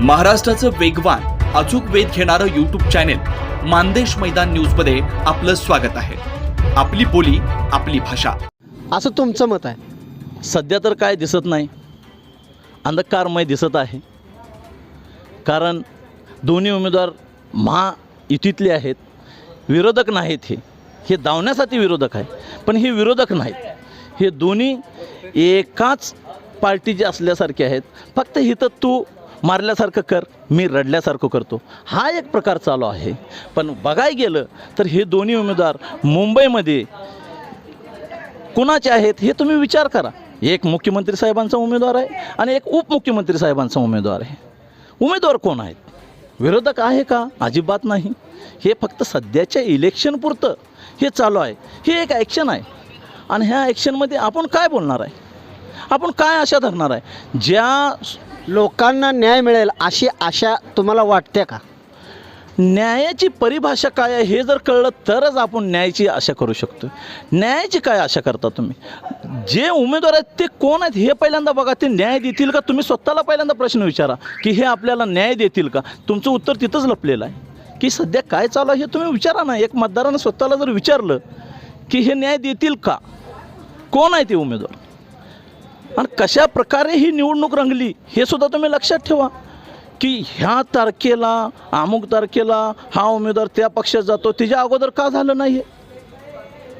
महाराष्ट्राचं वेगवान अचूक वेध घेणारं युट्यूब चॅनेल मानदेश मैदान न्यूजमध्ये आपलं स्वागत आहे. आपली बोली आपली भाषा. असं तुमचं मत आहे? सध्या तर काय दिसत नाही. अंधकारमय दिसत आहे. कारण दोन्ही उमेदवार महायुतीतले आहेत. विरोधक नाहीत हे. हे धावण्यासाठी विरोधक आहे. पण हे विरोधक नाहीत. हे दोन्ही एकाच पार्टीचे असल्यासारखे आहेत. फक्त इथं तू मारल्यासारखं कर मी रडल्यासारखं करतो. हा एक प्रकार चालू आहे. पण बघाय गेलं तर हे दोन्ही उमेदवार मुंबईमध्ये कुणाचे आहेत हे तुम्ही विचार करा. एक मुख्यमंत्री साहेबांचा उमेदवार आहे आणि एक उपमुख्यमंत्री साहेबांचा उमेदवार आहे. उमेदवार कोण आहेत? विरोधक आहे का? अजिबात नाही. हे फक्त सध्याच्या इलेक्शनपुरतं हे चालू आहे. हे एक ॲक्शन आहे. आणि ह्या ॲक्शनमध्ये आपण काय बोलणार आहे? आपण काय आशा धरणार आहे? ज्या लोकांना न्याय मिळेल अशी आशा तुम्हाला वाटते का? न्यायाची परिभाषा काय आहे हे जर कळलं तरच आपण न्यायाची आशा करू शकतो न्यायाची काय आशा करता तुम्ही? जे उमेदवार आहेत ते कोण आहेत हे पहिल्यांदा बघा. ते न्याय देतील का? तुम्ही स्वतःला पहिल्यांदा प्रश्न विचारा की हे आपल्याला न्याय देतील का? तुमचं उत्तर तिथंच लपलेलं आहे. की सध्या काय चालू आहे हे तुम्ही विचारा ना. एक मतदारानं स्वतःला जर विचारलं की हे न्याय देतील का? कोण आहे ते उमेदवार? आणि कशा प्रकारे ही निवडणूक रंगली हे सुद्धा तुम्ही लक्षात ठेवा. की ह्या तारखेला अमुक तारखेला हा उमेदवार त्या पक्षात जातो तिच्या अगोदर का झालं नाही आहे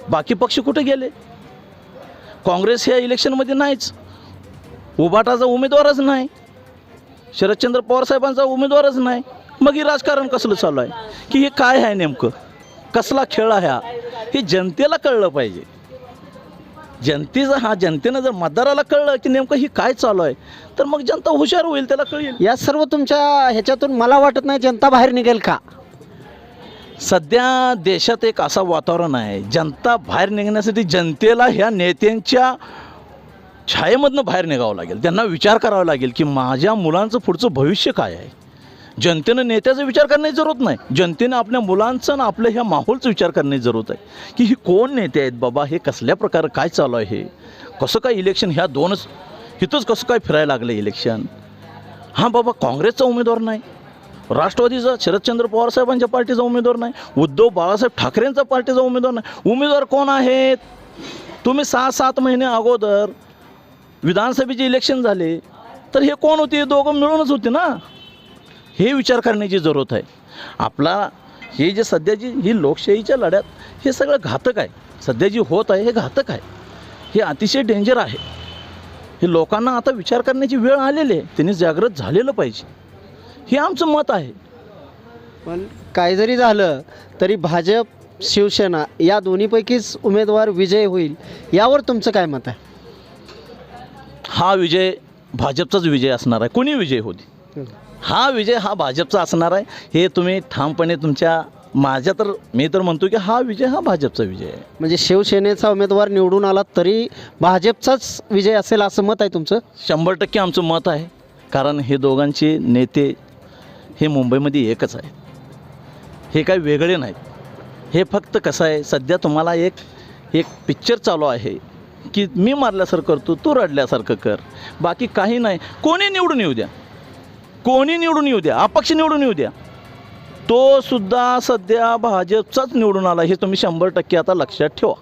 बाकी पक्ष कुठे गेले? काँग्रेस ह्या इलेक्शनमध्ये नाहीच. उबाटाचा उमेदवारच नाही. शरदचंद्र पवार साहेबांचा उमेदवारच नाही. मग हे राजकारण कसलं चालू आहे? की हे काय आहे नेमकं? कसला खेळ आहे हा? हे जनतेला कळलं पाहिजे. जनतेचं हा जनतेनं जर मतदाराला कळलं की नेमकं ही काय चालू आहे तर मग जनता हुशार होईल त्याला कळेल. या सर्व तुमच्या ह्याच्यातून मला वाटत नाही जनता बाहेर निघेल का? सध्या देशात एक असं वातावरण आहे जनता बाहेर निघण्यासाठी जनतेला ह्या नेत्यांच्या छायेमधनं बाहेर निघावं लागेल. त्यांना विचार करावा लागेल की माझ्या मुलांचं पुढचं भविष्य काय आहे? जनतेनं नेत्याचा विचार करण्याची जरूरत नाही. जनतेनं आपल्या मुलांचं आणि आपल्या ह्या माहोलचा विचार करण्याची जरूरत आहे. की ही कोण नेते आहेत बाबा? हे कसल्या प्रकारे काय चालू आहे हे? कसं काय इलेक्शन ह्या दोनच इथंच कसं काय फिरायला लागलं इलेक्शन हां बाबा काँग्रेसचा उमेदवार नाही. राष्ट्रवादीचा शरदचंद्र पवार साहेबांच्या पार्टीचा उमेदवार नाही. उद्धव बाळासाहेब ठाकरेंचा पार्टीचा उमेदवार नाही. उमेदवार कोण आहेत? तुम्ही सहा सात महिने अगोदर विधानसभेचे इलेक्शन झाले तर हे कोण होते? दोघं मिळूनच होते ना? हे विचार करण्याची जरूरत आहे. आपला हे जे सध्याची ही लोकशाहीच्या लढ्यात हे सगळं घातक आहे. सध्या जी होत आहे हे घातक आहे. हे अतिशय डेंजर आहे. हे लोकांना आता विचार करण्याची वेळ आलेली आहे. त्यांनी जागृत झालेलं पाहिजे. हे आमचं मत आहे. पण काय जरी झालं तरी भाजप शिवसेना या दोन्हीपैकीच उमेदवार विजय होईल यावर तुमचं काय मत आहे? हा विजय भाजपचाच विजय असणार आहे. कोणी विजय होती हा विजय हा भाजपचा असणार आहे. हे तुम्ही ठामपणे तुमच्या माझ्या तर मी तर म्हणतो की हा विजय हा भाजपचा विजय आहे. म्हणजे शिवसेनेचा उमेदवार निवडून आला तरी भाजपचाच विजय असेल असं मत आहे तुमचं? शंभर टक्के आमचं मत आहे. कारण हे दोघांचे नेते हे मुंबईमध्ये एकच आहेत. हे काही वेगळे नाहीत. हे फक्त कसं आहे सध्या तुम्हाला एक एक पिक्चर चालू आहे की मी मारल्यासारखं करतो तू रडल्यासारखं कर. बाकी काही नाही. कोणी निवडून येऊ द्या. कोणी निवडून येऊ द्या अपक्ष निवडून येऊ द्या. तो सुद्धा सध्या भाजपचाच निवडून आला हे तुम्ही शंभर टक्के आता लक्षात ठेवा.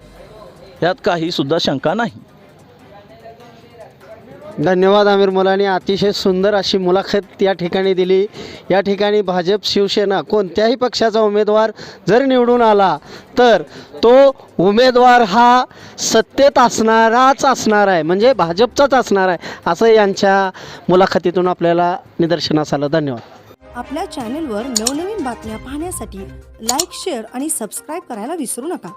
यात काही सुद्धा शंका नाही. धन्यवाद आमिर मुलानी. अतिशय सुंदर अशी मुलाखत या ठिकाणी दिली. या ठिकाणी भाजप शिवसेना कोणत्याही पक्षाचा उमेदवार जर निवडून आला तर तो उमेदवार हा सत्तेत असणाराच असणार आहे. म्हणजे भाजपचाच असणार आहे असं यांच्या मुलाखतीतून आपल्याला निदर्शनास आलं. धन्यवाद. आपल्या चॅनेलवर नवनवीन बातम्या पाहण्यासाठी लाईक शेअर आणि सबस्क्राईब करायला विसरू नका.